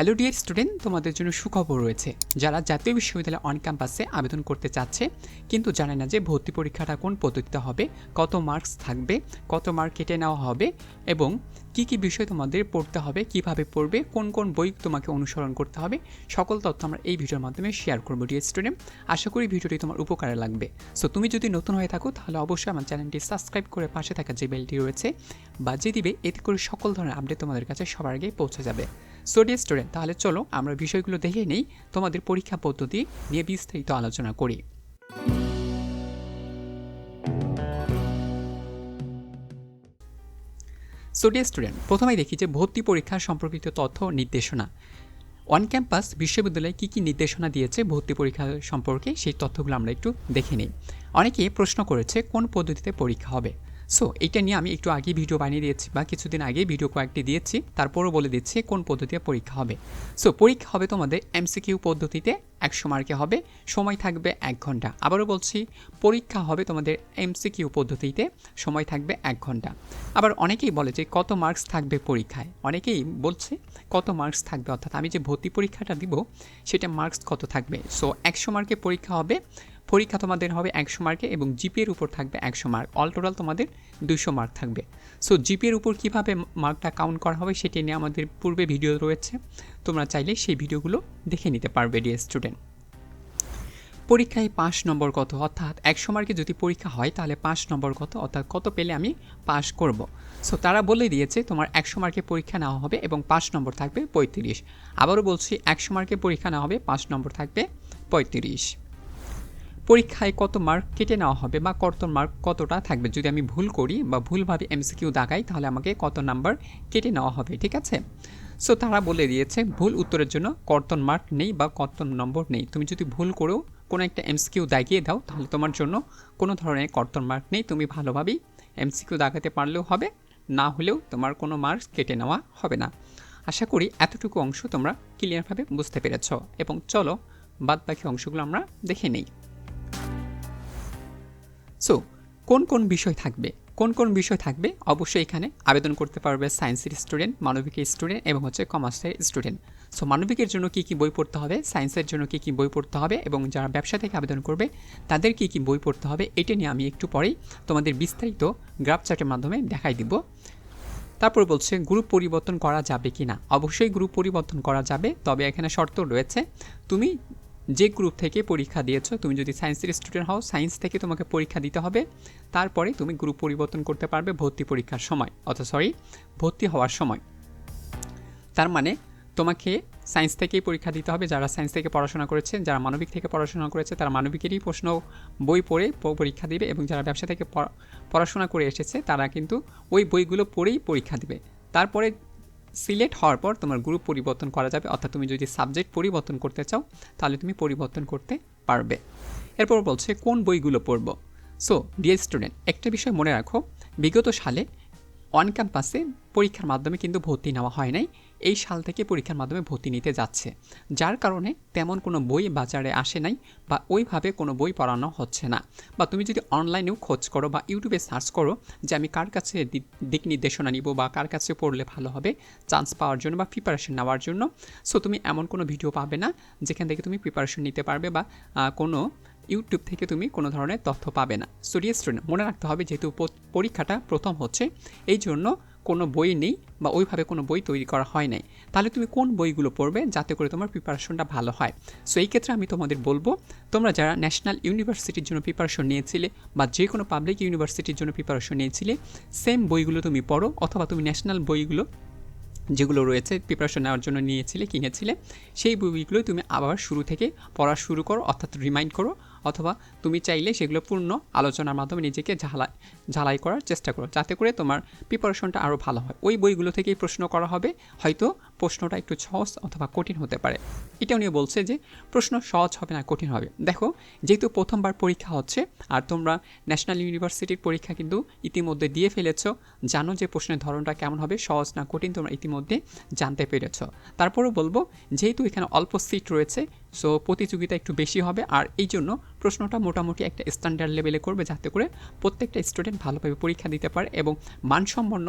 Hello dear student তোমাদের জন্য সুখবর রয়েছে। যারা জাতীয় বিশ্ববিদ্যালয় অন ক্যাম্পাসে আবেদন করতে চাচ্ছে, কিন্তু জানে না যে ভর্তি পরীক্ষাটা কোন পদ্ধতিতে হবে, কত মার্কস থাকবে, কত মার্ক কেটে নেওয়া হবে, এবং কি কি বিষয় তোমাদের পড়তে হবে, কীভাবে পড়বে, কোন কোন বই তোমাকে অনুসরণ করতে হবে, সকল তথ্য আমরা এই ভিডিওর মাধ্যমে শেয়ার করব ডিয়ার স্টুডেন্ট আশা করি ভিডিওটি তোমার উপকারে লাগবে। সো তুমি যদি নতুন হয়ে থাকো, তাহলে অবশ্যই আমার চ্যানেলটি সাবস্ক্রাইব করে পাশে থাকা যে বেলটি রয়েছে, বাজিয়ে দিবে, এতে করে সকল ধরনের আপডেট তোমাদের কাছে সবার আগে পৌঁছে যাবে। সো ডিয়ার স্টুডেন্ট তাহলে চলো আমরা বিষয়গুলো দেখে নেই, তোমাদের পরীক্ষা পদ্ধতি নিয়ে বিস্তারিত আলোচনা করি। সো ডিয়ার স্টুডেন্ট প্রথমেই দেখি যে ভর্তি পরীক্ষা সম্পর্কিত তথ্য নির্দেশনা। অন ক্যাম্পাস বিশ্ববিদ্যালয়ে কী কী নির্দেশনা দিয়েছে ভর্তি পরীক্ষা সম্পর্কে সেই তথ্যগুলো আমরা একটু দেখে নিই। অনেকে প্রশ্ন করেছে কোন পদ্ধতিতে পরীক্ষা হবে। সো এইটা নিয়ে আমি একটু আগে ভিডিও বানিয়ে দিয়েছি বা কিছুদিন আগে ভিডিও কয়েকটি দিয়েছি। তারপরও বলে দিচ্ছি কোন পদ্ধতিতে পরীক্ষা হবে। সো পরীক্ষা হবে তোমাদের এমসিকিউ পদ্ধতিতে একশো মার্কে হবে, সময় থাকবে এক ঘণ্টা। আবারও বলছি, পরীক্ষা হবে তোমাদের এমসিকিউ পদ্ধতিতে, সময় থাকবে এক ঘণ্টা। আবার অনেকেই বলে যে কত মার্কস থাকবে পরীক্ষায়। অনেকেই বলছে কত মার্কস থাকবে, অর্থাৎ আমি যে ভর্তি পরীক্ষাটা দিব, সেটা মার্কস কত থাকবে। সো একশো মার্কে পরীক্ষা হবে পরীক্ষা তোমাদের হবে একশো মার্কে এবং জিপিএর উপর থাকবে একশো মার্ক। অল টোটাল তোমাদের দুশো মার্ক থাকবে। সো জিপিএর উপর কীভাবে মার্কটা কাউন্ট করা হবে সেটি নিয়ে আমাদের পূর্বে ভিডিও রয়েছে। তোমরা চাইলে সেই ভিডিওগুলো দেখে নিতে পারবে ডিয়ার স্টুডেন্ট পরীক্ষায় পাঁচ নম্বর কত? অর্থাৎ একশো মার্কে যদি পরীক্ষা হয়, তাহলে পাঁচ নম্বর কত? অর্থাৎ কত পেলে আমি পাস করব? সো তারা বলে দিয়েছে তোমার একশো মার্কে পরীক্ষা নেওয়া হবে এবং পাঁচ নম্বর থাকবে পঁয়ত্রিশ। আবারও বলছি, একশো মার্কে পরীক্ষা নেওয়া হবে, পাঁচ নম্বর থাকবে পঁয়ত্রিশ। পরীক্ষায় কত মার্ক কেটে নেওয়া হবে বা কত মার্ক কতটা থাকবে? যদি আমি ভুল করি বা ভুলভাবে এমসিকিউ দাগাই, তাহলে আমাকে কত নাম্বার কেটে নেওয়া হবে, ঠিক আছে? সো তারা বলে দিয়েছে, ভুল উত্তরের জন্য কর্তন মার্ক নেই বা কর্তন নম্বর নেই। তুমি যদি ভুল করেও কোনো একটা এমসিকিউ দাগিয়ে দাও, তাহলে তোমার জন্য কোনো ধরনের কর্তন মার্ক নেই। তুমি ভালোভাবেই এমসিকিউ দাগাতে পারলেও হবে, না হলেও তোমার কোনো মার্কস কেটে নেওয়া হবে না। আশা করি এতটুকু অংশ তোমরা ক্লিয়ারভাবে বুঝতে পেরেছ। এবং চলো বাদ বাকি অংশগুলো আমরা দেখে নেই। সো কোন কোন বিষয় থাকবে? কোন কোন বিষয় থাকবে? অবশ্যই এখানে আবেদন করতে পারবে সায়েন্সের স্টুডেন্ট মানবিকের স্টুডেন্ট এবং হচ্ছে কমার্সের স্টুডেন্ট সো মানবিকের জন্য কী কী বই পড়তে হবে? সায়েন্সের জন্য কী কী বই পড়তে হবে? এবং যারা ব্যবসা থেকে আবেদন করবে, তাদের কী কী বই পড়তে হবে? এটা নিয়ে আমি একটু পরেই তোমাদের বিস্তারিত গ্রাফ চার্টের মাধ্যমে দেখাই দিব। তারপর বলছে গ্রুপ পরিবর্তন করা যাবে কি না অবশ্যই গ্রুপ পরিবর্তন করা যাবে, তবে এখানে শর্ত রয়েছে, তুমি যে গ্রুপ থেকে পরীক্ষা দিয়েছ, তুমি যদি সায়েন্সের স্টুডেন্ট হও সায়েন্স থেকে তোমাকে পরীক্ষা দিতে হবে। তারপরে তুমি গ্রুপ পরিবর্তন করতে পারবে ভর্তি পরীক্ষার সময় অথবা সরি ভর্তি হওয়ার সময়। তার মানে তোমাকে সায়েন্স থেকেই পরীক্ষা দিতে হবে। যারা সায়েন্স থেকে পড়াশোনা করেছে, যারা মানবিক থেকে পড়াশোনা করেছে, তারা মানবিকেরই প্রশ্ন বই পড়ে পরীক্ষা দিবে এবং যারা ব্যবসা থেকে পড়াশোনা করে এসেছে, তারা কিন্তু ওই বইগুলো পড়েই পরীক্ষা দিবে। তারপরে সিলেক্ট হওয়ার পর তোমার গ্রুপ পরিবর্তন করা যাবে। অর্থাৎ তুমি যদি সাবজেক্ট পরিবর্তন করতে চাও, তাহলে তুমি পরিবর্তন করতে পারবে। এরপর বলছে, কোন বইগুলো পড়ব? সো ডিয়ার স্টুডেন্ট একটা বিষয় মনে রাখো। বিগত সালে অন ক্যাম্পাসে পরীক্ষার মাধ্যমে কিন্তু ভর্তি নেওয়া হয় নাই। এই সাল থেকে পরীক্ষার মাধ্যমে ভর্তি নিতে যাচ্ছে। যার কারণে তেমন কোনো বই বাজারে আসে নাই বা ওইভাবে কোনো বই পড়ানো হচ্ছে না। বা তুমি যদি অনলাইনেও খোঁজ করো বা ইউটিউবে সার্চ করো যে আমি কার কাছে দিক নির্দেশনা নিব বা কার কাছে পড়লে ভালো হবে চান্স পাওয়ার জন্য বা প্রিপারেশন নেওয়ার জন্য সো তুমি এমন কোনো ভিডিও পাবে না যেখান থেকে তুমি প্রিপারেশন নিতে পারবে বা কোনো ইউটিউব থেকে তুমি কোনো ধরনের তথ্য পাবে না। সো স্টুডেন্ট মনে রাখতে হবে যেহেতু পরীক্ষাটা প্রথম হচ্ছে, এই জন্য কোনো বই নেই বা ওইভাবে কোনো বই তৈরি করা হয় নাই। তাহলে তুমি কোন বইগুলো পড়বে যাতে করে তোমার প্রিপারেশনটা ভালো হয়? সো এই ক্ষেত্রে আমি তোমাদের বলব, তোমরা যারা ন্যাশনাল ইউনিভার্সিটির জন্য প্রিপারেশন নিয়েছিলে বা যে কোনো পাবলিক ইউনিভার্সিটির জন্য প্রিপারেশন নিয়েছিলে সেম বইগুলো তুমি পড়ো অথবা তুমি ন্যাশনাল বইগুলো যেগুলো রয়েছে প্রিপারেশন নেওয়ার জন্য নিয়েছিলে, কিনেছিলে, সেই বইগুলো তুমি আবার শুরু থেকে পড়া শুরু করো, অর্থাৎ রিমাইন্ড করো অথবা তুমি চাইলে সেগুলো পূর্ণ আলোচনার মাধ্যমে নিজেকে ঝালাই ঝালাই করার চেষ্টা করো। যাতে করে তোমার প্রিপারেশনটা আরও ভালো হয়। ওই বইগুলো থেকেই প্রশ্ন করা হবে, হয়তো প্রশ্নটা একটু সহজ অথবা কঠিন হতে পারে। এটাও নিয়ে বলছে যে, প্রশ্ন সহজ হবে না কঠিন হবে। দেখো, যেহেতু প্রথমবার পরীক্ষা হচ্ছে, আর তোমরা ন্যাশনাল ইউনিভার্সিটির পরীক্ষা কিন্তু ইতিমধ্যে দিয়ে ফেলেছ, জানো যে প্রশ্নের ধরনটা কেমন হবে, সহজ না কঠিন তোমরা ইতিমধ্যে জানতে পেরেছ। তারপরেও বলব, যেহেতু এখানে অল্প সিট রয়েছে, সো প্রতিযোগিতা একটু বেশি হবে, আর এই জন্য প্রশ্নটা মোটামুটি একটা স্ট্যান্ডার্ড লেভেলে করবে যাতে করে প্রত্যেকটা স্টুডেন্ট ভালোভাবে পরীক্ষা দিতে পারে এবং মানসম্পন্ন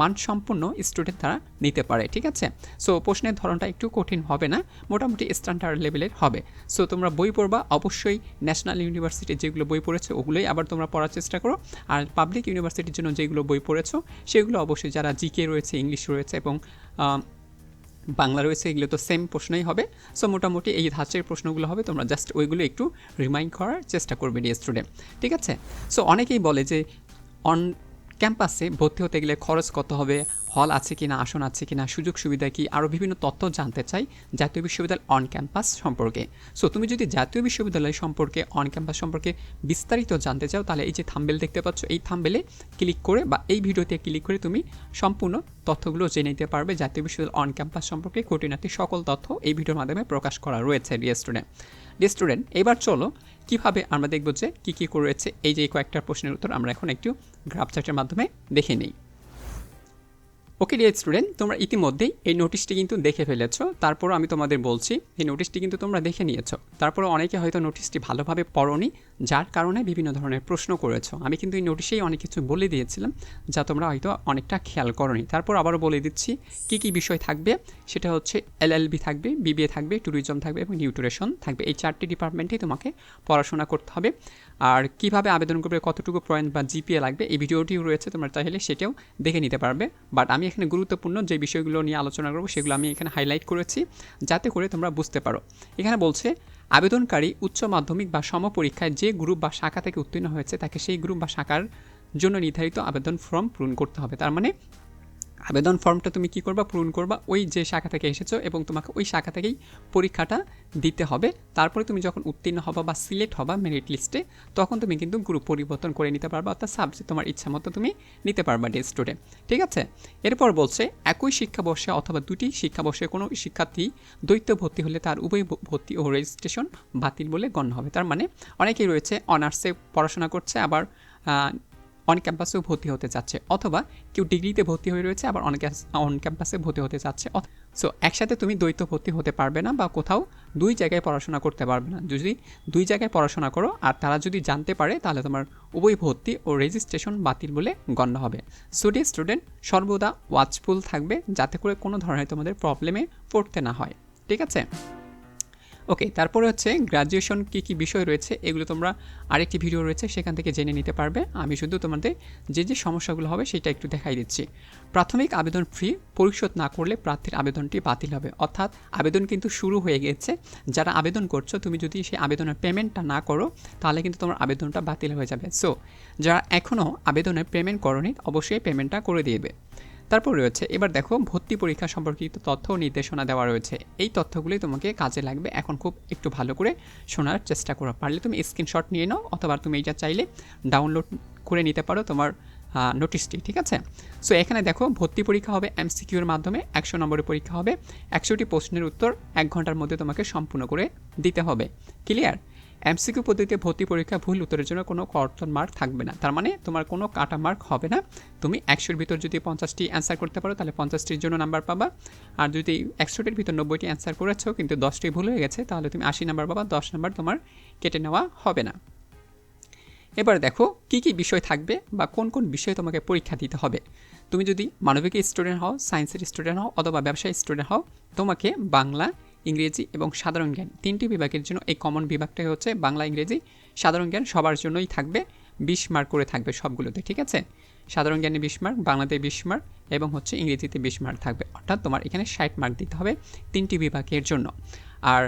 মানসম্পন্ন স্টুডেন্ট তারা নিতে পারে, ঠিক আছে? সো প্রশ্নের ধরনটা একটু কঠিন হবে না, মোটামুটি স্ট্যান্ডার্ড লেভেলের হবে। সো তোমরা বই পড়বা, অবশ্যই ন্যাশনাল ইউনিভার্সিটির যেগুলো বই পড়েছো ওগুলোই আবার তোমরা পড়ার চেষ্টা করো। আর পাবলিক ইউনিভার্সিটির জন্য যেগুলো বই পড়েছো, সেগুলো অবশ্যই যারা জিকে রয়েছে ইংলিশ রয়েছে এবং বাংলা রয়েছে, এগুলো তো সেম প্রশ্নই হবে। সো মোটামুটি এই ধাঁচের প্রশ্নগুলো হবে, তোমরা জাস্ট ওইগুলো একটু রিমাইন্ড করার চেষ্টা করবে ডিয়ার স্টুডেন্ট ঠিক আছে? সো অনেকেই বলে যে অন ক্যাম্পাসে ভর্তি হতে গেলে খরচ কত হবে? হল আছে কিনা, আসন আছে কিনা, সুযোগ সুবিধা কি, আরও বিভিন্ন তথ্য জানতে চাই জাতীয় বিশ্ববিদ্যালয় অন ক্যাম্পাস সম্পর্কে। সো তুমি যদি জাতীয় বিশ্ববিদ্যালয় সম্পর্কে, অন ক্যাম্পাস সম্পর্কে বিস্তারিত জানতে চাও, তাহলে এই যে থাম্বেল দেখতে পাচ্ছ, এই থাম্বেলে ক্লিক করে বা এই ভিডিওতে ক্লিক করে তুমি সম্পূর্ণ তথ্যগুলো জেনে নিতে পারবে জাতীয় বিশ্ববিদ্যালয় অন ক্যাম্পাস সম্পর্কে খুঁটিনাটি সকল তথ্য এই ভিডিওর মাধ্যমে প্রকাশ করা রয়েছে ডিয়ার স্টুডেন্ট এবার চলো কীভাবে আমরা দেখব যে কী কী করেছে? এই যে কয়েকটা প্রশ্নের উত্তর আমরা এখন একটু গ্রাফ চার্টের মাধ্যমে দেখে নিই। ওকে ডিয়ার স্টুডেন্ট তোমরা ইতিমধ্যেই এই নোটিশটি কিন্তু দেখে ফেলেছো। তারপর আমি তোমাদের বলছি, এই নোটিশটি কিন্তু তোমরা দেখে নিয়েছো। তারপরে অনেকে হয়তো নোটিশটি ভালোভাবে পড়োনি, যার কারণে বিভিন্ন ধরনের প্রশ্ন করেছ। আমি কিন্তু এই নোটিশেই অনেক কিছু বলে দিয়েছিলাম, যা তোমরা হয়তো অনেকটা খেয়াল করনি। তারপর আবারও বলে দিচ্ছি, কী কী বিষয় থাকবে? সেটা হচ্ছে এলএলবি থাকবে বিবিএ থাকবে ট্যুরিজম থাকবে এবং নিউট্রিশন থাকবে। এই চারটি ডিপার্টমেন্টেই তোমাকে পড়াশোনা করতে হবে। আর কীভাবে আবেদন করবে, কতটুকু পয়েন্ট বা জিপিএ লাগবে, এই ভিডিওটিও রয়েছে, তোমরা চাইলে সেটাও দেখে নিতে পারবে। বাট আমি এখানে গুরুত্বপূর্ণ যে বিষয়গুলো নিয়ে আলোচনা করব, সেগুলো আমি এখানে হাইলাইট করেছি, যাতে করে তোমরা বুঝতে পারো। এখানে বলছে, আবেদনকারী উচ্চ মাধ্যমিক বা সমপরীক্ষায় যে গ্রুপ বা শাখা থেকে উত্তীর্ণ হয়েছে, তাকে সেই গ্রুপ বা শাখার জন্য নির্ধারিত আবেদন ফর্ম পূরণ করতে হবে। তার মানে আবেদন ফর্মটা তুমি কি করবা, পূরণ করবা, ওই যে শাখা থেকে এসেছ এবং তোমাকে ওই শাখা থেকেই পরীক্ষাটা দিতে হবে। তারপরে তুমি যখন উত্তীর্ণ হবা বা সিলেক্ট হবা মেরিট লিস্টে তখন তুমি কিন্তু গ্রুপ পরিবর্তন করে নিতে পারবা, অর্থাৎ সাবজেক্ট তোমার ইচ্ছা মতো তুমি নিতে পারবা ডে স্টুডেন্ট ঠিক আছে? এরপর বলছে, একই শিক্ষাবর্ষে অথবা দুটি শিক্ষাবর্ষে কোনো শিক্ষার্থী দ্বৈত ভর্তি হলে তার উভয় ভর্তি ও রেজিস্ট্রেশন বাতিল বলে গণ্য হবে। তার মানে অনেকেই রয়েছে অনার্সে পড়াশোনা করছে, আবার অন ক্যাম্পাসেও ভর্তি হতে চাচ্ছে, অথবা কেউ ডিগ্রিতে ভর্তি হয়ে রয়েছে, আবার অন অন ক্যাম্পাসে ভর্তি হতে চাচ্ছে সো একসাথে তুমি দ্বৈত ভর্তি হতে পারবে না, বা কোথাও দুই জায়গায় পড়াশোনা করতে পারবে না। যদি দুই জায়গায় পড়াশোনা করো, আর তারা যদি জানতে পারে, তাহলে তোমার উভয় ভর্তি ও রেজিস্ট্রেশন বাতিল বলে গণ্য হবে। স্টুডি স্টুডেন্ট সর্বদা ওয়াচফুল থাকবে, যাতে করে কোনো ধরনের তোমাদের প্রবলেমে পড়তে না হয়। ঠিক আছে? ওকে তারপরে হচ্ছে গ্রাজুয়েশন কী কী বিষয় রয়েছে, এগুলো তোমরা আরেকটি ভিডিও রয়েছে, সেখান থেকে জেনে নিতে পারবে। আমি শুধু তোমাদের যে যে সমস্যাগুলো হবে সেটা একটু দেখাই দিচ্ছি। প্রাথমিক আবেদন ফ্রি পরিশোধ না করলে প্রার্থীর আবেদনটি বাতিল হবে। অর্থাৎ আবেদন কিন্তু শুরু হয়ে গেছে। যারা আবেদন করছ, তুমি যদি সেই আবেদনের পেমেন্টটা না করো, তাহলে কিন্তু তোমার আবেদনটা বাতিল হয়ে যাবে। সো যারা এখনও আবেদনের পেমেন্ট করনি, অবশ্যই পেমেন্টটা করে দিবে। তারপর রয়েছে, এবার দেখো ভর্তি পরীক্ষা সম্পর্কিত তথ্য ও নির্দেশনা দেওয়া রয়েছে। এই তথ্যগুলি তোমাকে কাজে লাগবে এখন খুব একটু ভালো করে শোনার চেষ্টা করো। পারলে তুমি স্ক্রিনশট নিয়ে নাও অথবা তুমি এইটা চাইলে ডাউনলোড করে নিতে পারো তোমার নোটিশটি ঠিক আছে? সো এখানে দেখো ভর্তি পরীক্ষা হবে এমসিকিউর মাধ্যমে, একশো নম্বরের পরীক্ষা হবে, একশোটি প্রশ্নের উত্তর এক ঘণ্টার মধ্যে তোমাকে সম্পূর্ণ করে দিতে হবে। ক্লিয়ার এমসিকিউ পদ্ধতিতে ভর্তি পরীক্ষা ভুল উত্তরের জন্য কোনো কর্তন মার্ক থাকবে না। তার মানে তোমার কোনো কাটা মার্ক হবে না। তুমি একশোর ভিতর যদি পঞ্চাশটি অ্যান্সার করতে পারো, তাহলে পঞ্চাশটির জন্য নাম্বার পাবা। আর যদি একশোটির ভিতর নব্বইটি অ্যান্সার করেছ, কিন্তু দশটি ভুল হয়ে গেছে, তাহলে তুমি আশি নাম্বার পাবা, দশ নাম্বার তোমার কেটে নেওয়া হবে না। এবার দেখো, কি কি বিষয় থাকবে বা কোন কোন বিষয়ে তোমাকে পরীক্ষা দিতে হবে। তুমি যদি মানবিক স্টুডেন্ট হও সায়েন্সের স্টুডেন্ট হও, অথবা ব্যবসায়ী স্টুডেন্ট হও, তোমাকে বাংলা ইংরেজি এবং সাধারণ জ্ঞান। তিনটি বিভাগের জন্য এই কমন বিভাগটাই হচ্ছে বাংলা, ইংরেজি। সাধারণ জ্ঞান সবার জন্যই থাকবে, বিশ মার্ক করে থাকবে সবগুলোতে, ঠিক আছে? সাধারণ জ্ঞানে বিশ মার্ক বাংলাতে বিশ মার্ক এবং হচ্ছে ইংরেজিতে বিশ মার্ক থাকবে। অর্থাৎ তোমার এখানে ষাট মার্ক দিতে হবে তিনটি বিভাগের জন্য। আর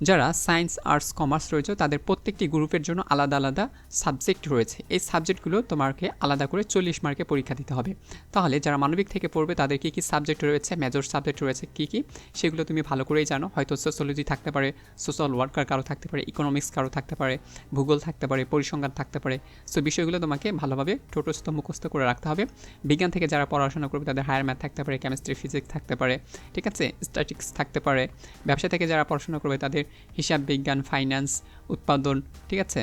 যারা সায়েন্স, আর্টস, কমার্স রয়েছে, তাদের প্রত্যেকটি গ্রুপের জন্য আলাদা আলাদা সাবজেক্ট রয়েছে। এই সাবজেক্টগুলো তোমাকে আলাদা করে চল্লিশ মার্কে পরীক্ষা দিতে হবে। তাহলে যারা মানবিক থেকে পড়বে, তাদের কী কী সাবজেক্ট রয়েছে মেজর সাবজেক্ট রয়েছে, কী কী, সেগুলো তুমি ভালো করেই জানো। হয়তো সোশ্যোলজি থাকতে পারে সোশ্যাল ওয়ার্কার কারও থাকতে পারে ইকোনমিক্স কারও থাকতে পারে, ভূগোল থাকতে পারে, পরিসংখ্যান থাকতে পারে। সো বিষয়গুলো তোমাকে ভালোভাবে টোটস্থ মুখস্থ করে রাখতে হবে। বিজ্ঞান থেকে যারা পড়াশোনা করবে, তাদের হায়ার ম্যাথ থাকতে পারে কেমিস্ট্রি ফিজিক্স থাকতে পারে, ঠিক আছে স্ট্যাটিক্স থাকতে পারে। ব্যবসা থেকে যারা পড়াশোনা করবে, তাদের হিসাব, বিজ্ঞান ফাইন্যান্স উৎপাদন, ঠিক আছে?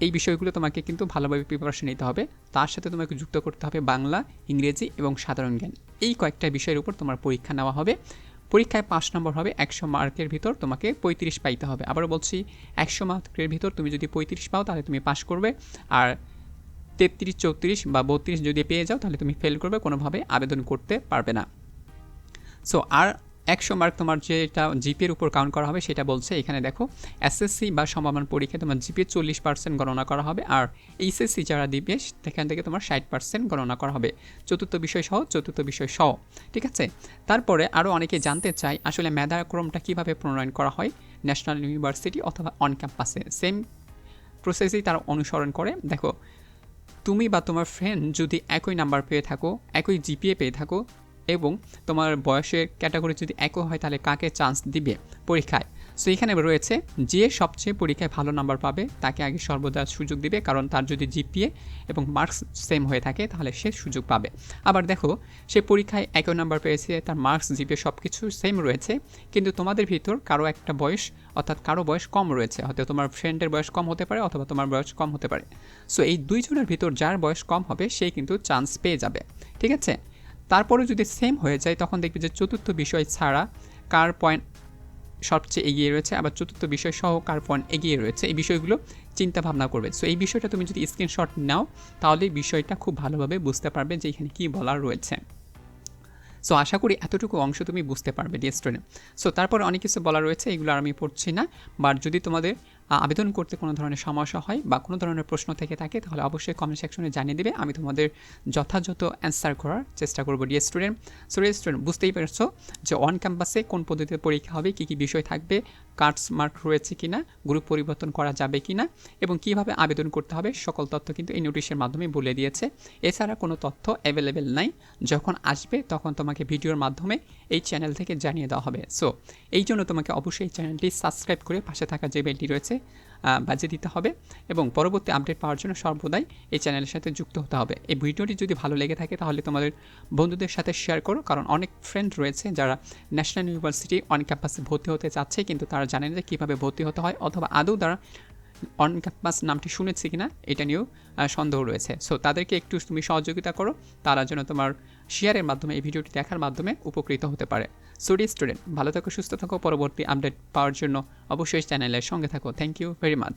এই বিষয়গুলো তোমাকে কিন্তু ভালোভাবে প্রিপারেশন নিতে হবে। তার সাথে তোমাকে যুক্ত করতে হবে বাংলা, ইংরেজি এবং সাধারণ জ্ঞান। এই কয়েকটা বিষয়ের উপর তোমার পরীক্ষা নেওয়া হবে। পরীক্ষায় পাঁচ নম্বর হবে একশো মার্কের ভিতর তোমাকে পঁয়ত্রিশ পাইতে হবে। আবার বলছি, একশো মার্কের ভিতর তুমি যদি পঁয়ত্রিশ পাও তাহলে তুমি পাশ করবে। আর তেত্রিশ, চৌত্রিশ বা বত্রিশ যদি পেয়ে যাও তাহলে তুমি ফেল করবে, কোনোভাবে আবেদন করতে পারবে না। সো আর একশো মার্ক তোমার যেটা জিপিএর উপর কাউন্ট করা হবে, সেটা বলছে এখানে দেখো এসএসসি বা সম্ভাবনা পরীক্ষায় তোমার জিপিএ চল্লিশ পার্সেন্ট গণনা করা হবে আর এইচএসসি যারা দিবে, সেখান থেকে তোমার ষাট পার্সেন্ট গণনা করা হবে। চতুর্থ বিষয় সহ, চতুর্থ বিষয় সহ, ঠিক আছে? তারপরে আরও অনেকে জানতে চায়, আসলে মেধাক্রমটা কীভাবে প্রণয়ন করা হয়? ন্যাশনাল ইউনিভার্সিটি অথবা অন ক্যাম্পাসে সেম প্রসেসেই তারা অনুসরণ করে। দেখো, তুমি বা তোমার ফ্রেন্ড যদি একই নাম্বার পেয়ে থাকো, একই জিপিএ পেয়ে থাকো এবং তোমার বয়সের ক্যাটাগরি যদি একই হয়, তাহলে কাকে চান্স দিবে পরীক্ষায়? সো এখানে রয়েছে, যে সবচেয়ে পরীক্ষায় ভালো নাম্বার পাবে, তাকে আগে সর্বদা সুযোগ দিবে, কারণ তার যদি জিপিএ এবং মার্কস সেম হয়ে থাকে, তাহলে সে সুযোগ পাবে। আবার দেখো, সে পরীক্ষায় একই নাম্বার পেয়েছে, তার মার্কস জিপিএ সব কিছু সেম রয়েছে, কিন্তু তোমাদের ভিতর কারও একটা বয়স, অর্থাৎ কারও বয়স কম রয়েছে। হয়তো তোমার ফ্রেন্ডের বয়স কম হতে পারে, অথবা তোমার বয়স কম হতে পারে। সো এই দুইজনের ভিতর যার বয়স কম হবে সেই কিন্তু চান্স পেয়ে যাবে। ঠিক আছে? তারপরে যদি সেম হয়ে যায়, তখন দেখবে যে চতুর্থ বিষয় ছাড়া কার পয়েন্ট সবচেয়ে এগিয়ে রয়েছে, আবার চতুর্থ বিষয় সহ কার পয়েন্ট এগিয়ে রয়েছে, এই বিষয়গুলো চিন্তা ভাবনা করবে। সো এই বিষয়টা তুমি যদি স্ক্রিনশট নাও, তাহলে বিষয়টা খুব ভালোভাবে বুঝতে পারবে যে এখানে কী বলার রয়েছে। সো আশা করি এতটুকু অংশ তুমি বুঝতে পারবে ডিয়ার সো তারপরে অনেক কিছু বলা রয়েছে, এগুলো আর আমি পড়ছি না। বাট যদি তোমাদের আবেদন করতে কোনো ধরনের সমস্যা হয় বা কোনো ধরনের প্রশ্ন থেকে থাকে, তাহলে অবশ্যই কমেন্ট সেকশনে জানিয়ে দেবে। আমি তোমাদের যথাযথ অ্যান্সার করার চেষ্টা করব dear student so dear student বুঝতেই পারছ যে অন ক্যাম্পাসে কোন পদ্ধতিতে পরীক্ষা হবে, কী কী বিষয় থাকবে কার্ডস মার্ক রয়েছে কি না গ্রুপ পরিবর্তন করা যাবে কি না এবং কীভাবে আবেদন করতে হবে সকল তথ্য কিন্তু এই নোটিশের মাধ্যমে বলে দিয়েছে। এছাড়া কোনো তথ্য অ্যাভেলেবেল নাই। যখন আসবে তখন তোমাকে ভিডিওর মাধ্যমে এই চ্যানেল থেকে জানিয়ে দেওয়া হবে। সো এই জন্য তোমাকে অবশ্যই চ্যানেলটি সাবস্ক্রাইব করে পাশে থাকা যে বেলটি রয়েছে বাজিয়ে দিতে হবে এবং পরবর্তী আপডেট পাওয়ার জন্য সর্বদাই এই চ্যানেলের সাথে যুক্ত হতে হবে। এই ভিডিওটি যদি ভালো লেগে থাকে তাহলে তোমাদের বন্ধুদের সাথে শেয়ার করো, কারণ অনেক ফ্রেন্ড রয়েছে যারা ন্যাশনাল ইউনিভার্সিটি অন ক্যাম্পাসে ভর্তি হতে চাচ্ছে, কিন্তু তারা জানেন যে কীভাবে ভর্তি হতে হয় অথবা আদৌ তারা অন ক্যাম্পাস নামটি শুনেছি কিনা, এটা নিয়েও সন্দেহ রয়েছে। সো তাদেরকে একটু তুমি সহযোগিতা করো, তারা যেন তোমার শেয়ারের মাধ্যমে, এই ভিডিওটি দেখার মাধ্যমে উপকৃত হতে পারে। সো সুডি স্টুডেন্ট ভালো থাকো, সুস্থ থাকো, পরবর্তী আপডেট পাওয়ার জন্য অবশ্যই চ্যানেলের সঙ্গে থাকো। Thank you very much